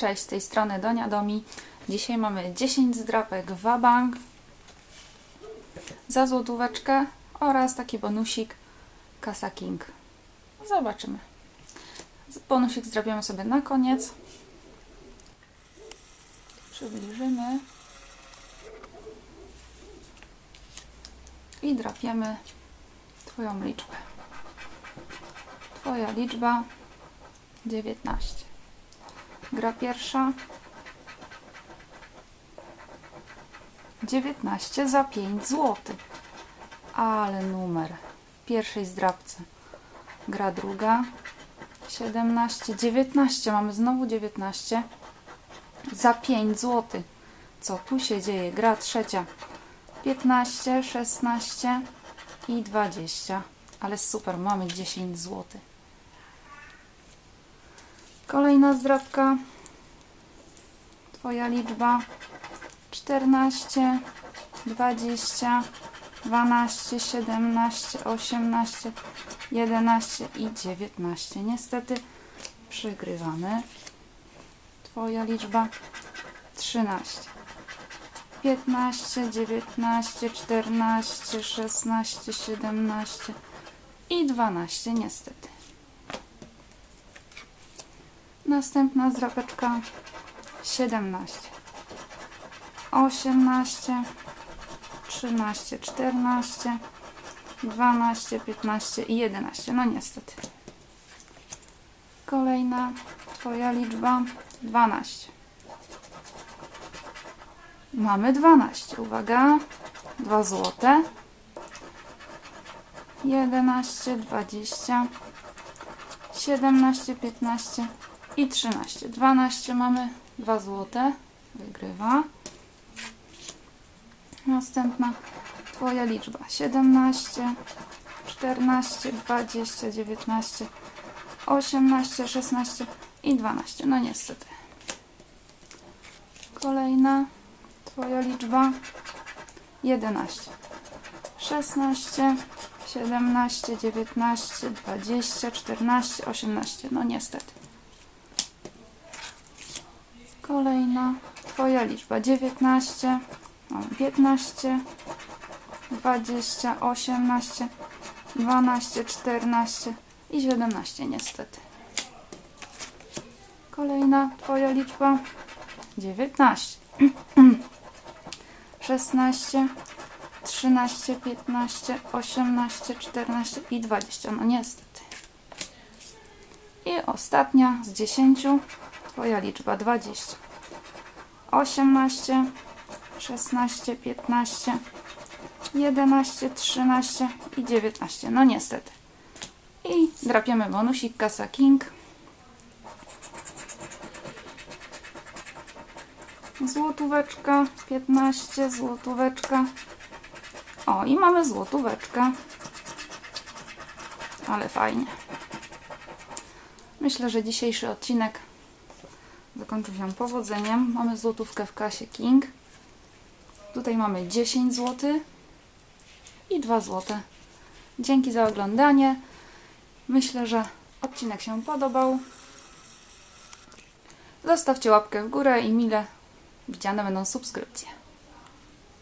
Cześć, z tej strony Donia Domi. Dzisiaj mamy 10 zdrapek Wabank za złotóweczkę oraz taki bonusik Kasa King. Zobaczymy. Bonusik zdrapiamy sobie na koniec. Przybliżymy. I drapiemy Twoją liczbę. Twoja liczba 19. Gra pierwsza. 19 za 5 zł. Ale numer. W pierwszej zdrabce. Gra druga. 17, 19. Mamy znowu 19 za 5 zł. Co tu się dzieje? Gra trzecia. 15, 16 i 20. Ale super, mamy 10 zł. Kolejna zdrabka. Twoja liczba 14, 20, 12, 17, 18, 11 i 19. Niestety przegrywamy. Twoja liczba 13, 15, 19, 14, 16, 17 i 12. Niestety. Następna zdrapeczka 17, 18, 13, 14, 12, 15 i 11. No niestety. Kolejna Twoja liczba 12. Mamy 12. Uwaga. 2 złote. 11, 20, 17, 15 i 13. 12 mamy 2 złote. Wygrywa. Następna Twoja liczba 17, 14, 20, 19, 18, 16 i 12. No niestety. Kolejna Twoja liczba 11, 16, 17, 19, 20, 14, 18. No niestety. Kolejna Twoja liczba 19, mamy 15, 20, 18, 12, 14 i 17 niestety. Kolejna Twoja liczba 19, 16, 13, 15, 18, 14 i 20. No niestety. I ostatnia z 10 Twoja liczba 20. 18, 16, 15, 11, 13 i 19. No niestety. I drapiemy bonusik Kasa King. Złotóweczka, 15, złotóweczka. O, i mamy złotóweczkę. Ale fajnie. Myślę, że dzisiejszy odcinek zakończył się powodzeniem. Mamy złotówkę w kasie King. Tutaj mamy 10 zł i 2 zł. Dzięki za oglądanie. Myślę, że odcinek się podobał. Zostawcie łapkę w górę i mile widziane będą subskrypcje.